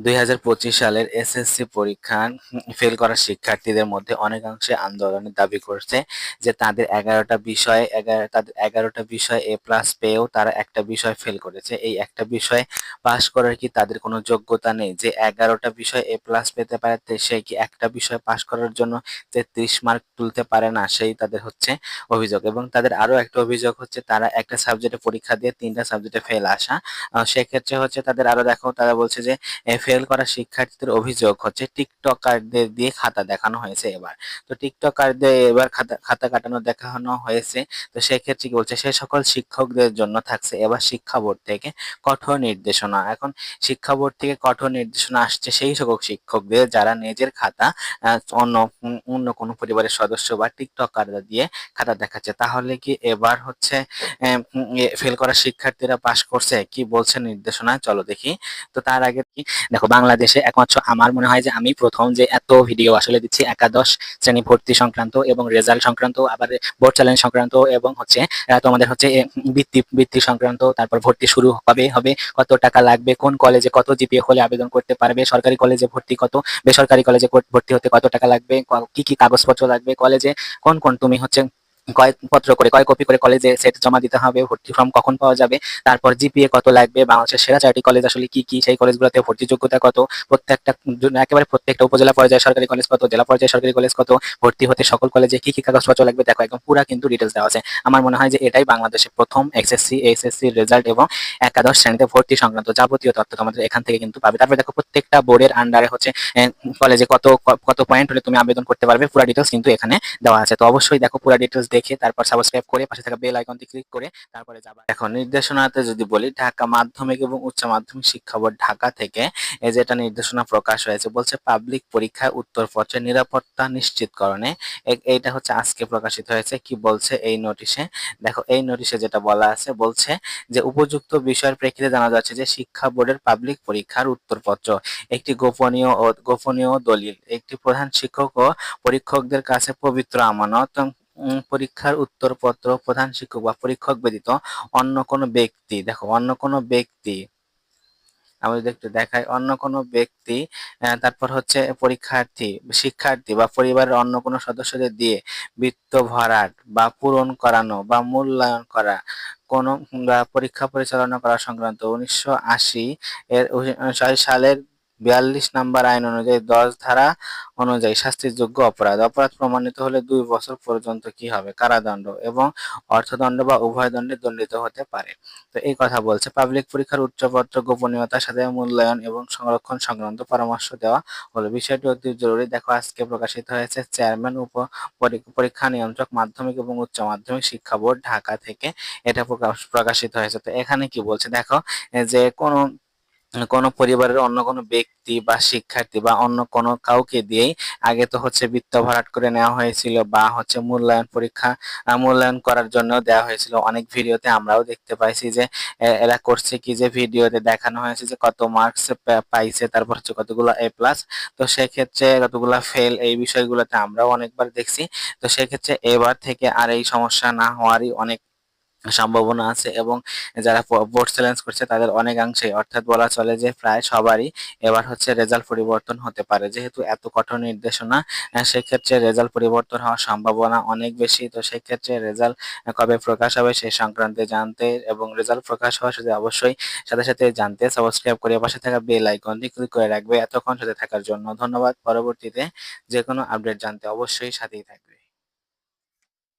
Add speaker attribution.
Speaker 1: দুই হাজার পঁচিশ সালের এসএসসি পরীক্ষা ফেল করা শিক্ষার্থীদের মধ্যে অনেকাংশে আন্দোলনের দাবি করছে যে তাদের এগারোটা বিষয়ে তাদের এগারোটা বিষয়ে এ প্লাস পেয়েও তারা একটা বিষয় ফেল করেছে। এই একটা বিষয় পাশ করার কি তাদের কোনো যোগ্যতা নেই? যে এগারোটা বিষয় এ প্লাস পেতে পারে সে কি একটা বিষয় পাশ করার জন্য তেত্রিশ মার্ক তুলতে পারে না? সেই তাদের হচ্ছে অভিযোগ। এবং তাদের আরও একটা অভিযোগ হচ্ছে, তারা একটা সাবজেক্টে পরীক্ষা দিয়ে তিনটা সাবজেক্টে ফেল আসা। সেক্ষেত্রে হচ্ছে তাদের আরও দেখো, তারা বলছে যে ফেল করা শিক্ষার্থীদের অভিযোগ হচ্ছে টিকটকারদের দিয়ে খাতা দেখানো হয়েছে এবার। তো টিকটকারদের এবার খাতা খাতা কাটানো দেখানো হয়েছে। তো সেক্ষেত্রে কি বলছে? সে সকল শিক্ষকদের জন্য থাকছে। এবার শিক্ষা বোর্ড থেকে কঠোর নির্দেশনা। এখন শিক্ষা বোর্ড থেকে কঠোর নির্দেশনা আসছে সেই সকল শিক্ষকদের যারা নিজের খাতা অন্য অন্য কোনো পরিবারের সদস্য বা টিকটকারদের দিয়ে খাতা দেখাচ্ছে। তাহলে কি এবার হচ্ছে ফেল করা শিক্ষার্থীরা পাশ করছে? কি বলছে নির্দেশনা? চলো দেখি। তো তার আগে কি দেখো, বাংলাদেশে একমাত্র আমার মনে হয় যে আমি প্রথম যে এত ভিডিও আসলে দিচ্ছি, একাদশ শ্রেণি ভর্তি সংক্রান্ত এবং রেজাল্ট সংক্রান্ত, আবার বোর্ড চ্যালেঞ্জ সংক্রান্ত এবং হচ্ছে তোমাদের হচ্ছে বৃত্তি বৃত্তি সংক্রান্ত, তারপর ভর্তি শুরু হবে হবে, কত টাকা লাগবে, কোন কলেজে কত জিপিএ হলে আবেদন করতে পারবে, সরকারি কলেজে ভর্তি কত, বেসরকারি কলেজে ভর্তি হতে কত টাকা লাগবে, ক- কি কাগজপত্র লাগবে কলেজে কোন কোন, তুমি হচ্ছে কয় পত্র করে কয় কপি করে কলেজে সেট জমা দিতে হবে, ভর্তি ফর্ম কখন পাওয়া যাবে, তারপর জিপিএ কত লাগবে, বাংলাদেশের সেরা চারটি কলেজ আসলে কি কি, সেই কলেজগুলোতে ভর্তি যোগ্যতা কত, প্রত্যেকটা একেবারে প্রত্যেকটা উপজেলা পর্যায়ে সরকারি কলেজ কত, জেলা পর্যায়ে সরকারি কলেজ কত, ভর্তি হতে সকল কলেজে কি কি কাগজপত্র লাগবে, দেখো একদম পুরা কিন্তু ডিটেলস দেওয়া আছে। আমার মনে হয় যে এটাই বাংলাদেশের প্রথম এসএসসি এসএসসি রেজাল্ট এবং একাদশ শ্রেণীতে ভর্তি সংক্রান্ত যাবতীয় তথ্য তোমাদের এখান থেকে কিন্তু পাবে। তারপরে দেখো প্রত্যেকটা বোর্ডের আন্ডারে হচ্ছে কলেজে কত কত পয়েন্ট হলে তুমি আবেদন করতে পারবে, পুরো ডিটেলস কিন্তু এখানে দেওয়া আছে। তো অবশ্যই দেখো পুরো ডিটেলস দেখে তারপর সাবস্ক্রাইব করে পাশে থাকা বেল আইকনটি ক্লিক করে তারপরে যাবা এখন নির্দেশনাতে যদি বলি, ঢাকা মাধ্যমিক এবং উচ্চ মাধ্যমিক শিক্ষা বোর্ড ঢাকা থেকে যেটা নির্দেশনা প্রকাশ হয়েছে, বলছে পাবলিক পরীক্ষায় উত্তরপত্রের নিরাপত্তা নিশ্চিতকরণে। এইটা হচ্ছে আজকে প্রকাশিত হয়েছে। কি বলছে এই নোটিশে দেখো, এই নোটিশে যেটা বলা আছে, বলছে যে উপযুক্ত বিষয়ের প্রেক্ষিতে জানা যাচ্ছে যে শিক্ষা বোর্ডের পাবলিক পরীক্ষার উত্তরপত্র একটি গোপনীয় ও, গোপনীয় দলিল। একটি প্রধান শিক্ষক ও পরীক্ষকদের কাছে পবিত্র আমানত পরীক্ষার উত্তরপত্র প্রধান শিক্ষক বা পরীক্ষক ব্যতীত অন্য কোনো ব্যক্তি, দেখো, অন্য কোনো ব্যক্তি, আমি যদি একটু দেখাই, অন্য কোনো ব্যক্তি তারপর হচ্ছে পরীক্ষার্থী, শিক্ষার্থী বা পরিবারের অন্য কোনো সদস্যদের দিয়ে বৃত্ত ভরাট বা পূরণ করানো বা মূল্যায়ন করা, কোনো পরীক্ষা পরিচালনা করা সংক্রান্ত উনিশশো আশি এর সালের বিয়াল্লিশ নাম্বার আইন অনুযায়ী দশ ধারা অনুযায়ী শাস্তির যোগ্য অপরাধ। অপরাধ প্রমাণিত হলে দুই বছর পর্যন্ত কি হবে? কারাদণ্ড এবং অর্থদণ্ড বা উভয় দণ্ডে দণ্ডিত হতে পারে। তো এই কথা বলছে। পাবলিক পরীক্ষার উচ্চপত্র গোপনীয়তার সাথে মূল্যায়ন এবং সংরক্ষণ সংক্রান্ত পরামর্শ দেওয়া হলো। বিষয়টি অতি জরুরি। দেখো, আজকে প্রকাশিত হয়েছে চেয়ারম্যান, উপ পরীক্ষা নিয়ন্ত্রক, মাধ্যমিক এবং উচ্চ মাধ্যমিক শিক্ষা বোর্ড ঢাকা থেকে এটা প্রকাশ, প্রকাশিত হয়েছে। তো এখানে কি বলছে? দেখো, যে কোনো কোনো পরিবারের অন্য কোনো ব্যক্তি বা শিক্ষার্থী বা অন্য কোনো কাউকে দিয়েই আগে তো হচ্ছে বৃত্ত ভরাট করে নেওয়া হয়েছিল বা হচ্ছে মূল্যায়ন পরীক্ষা মূল্যায়ন করার জন্য দেওয়া হয়েছিল। অনেক ভিডিওতে আমরাও দেখতে পাইছি যে এরা করছে কি যে ভিডিওতে দেখানো হয়েছে যে কত মার্কস পাইছে, তারপর হচ্ছে কতগুলো এ প্লাস তো সেক্ষেত্রে কতগুলো ফেল এই বিষয়গুলোতে আমরাও অনেকবার দেখছি। তো সেক্ষেত্রে এবার থেকে আর এই সমস্যা না হওয়ারই অনেক সম্ভাবনা আছে এবং যারা বোর্ড চ্যালেঞ্জ করছে তাদের অনেকাংশে অর্থাৎ বলা চলে যে প্রায় সবারই এবার হচ্ছে রেজাল্ট পরিবর্তন হতে পারে। যেহেতু এত কঠোর নির্দেশনা সেক্ষেত্রে রেজাল্ট পরিবর্তন হওয়ার সম্ভাবনা অনেক বেশি। তো সেক্ষেত্রে রেজাল্ট কবে প্রকাশ হবে সেই সংক্রান্তে জানতে এবং রেজাল্ট প্রকাশ হওয়ার সাথে অবশ্যই সাথে সাথে জানতে সাবস্ক্রাইব করে পাশে থাকা বেল আইকনটি ক্লিক করে রাখবে এতক্ষণ সাথে থাকার জন্য। ধন্যবাদ। পরবর্তীতে যে কোনো আপডেট জানতে অবশ্যই সাথেই থাকবে।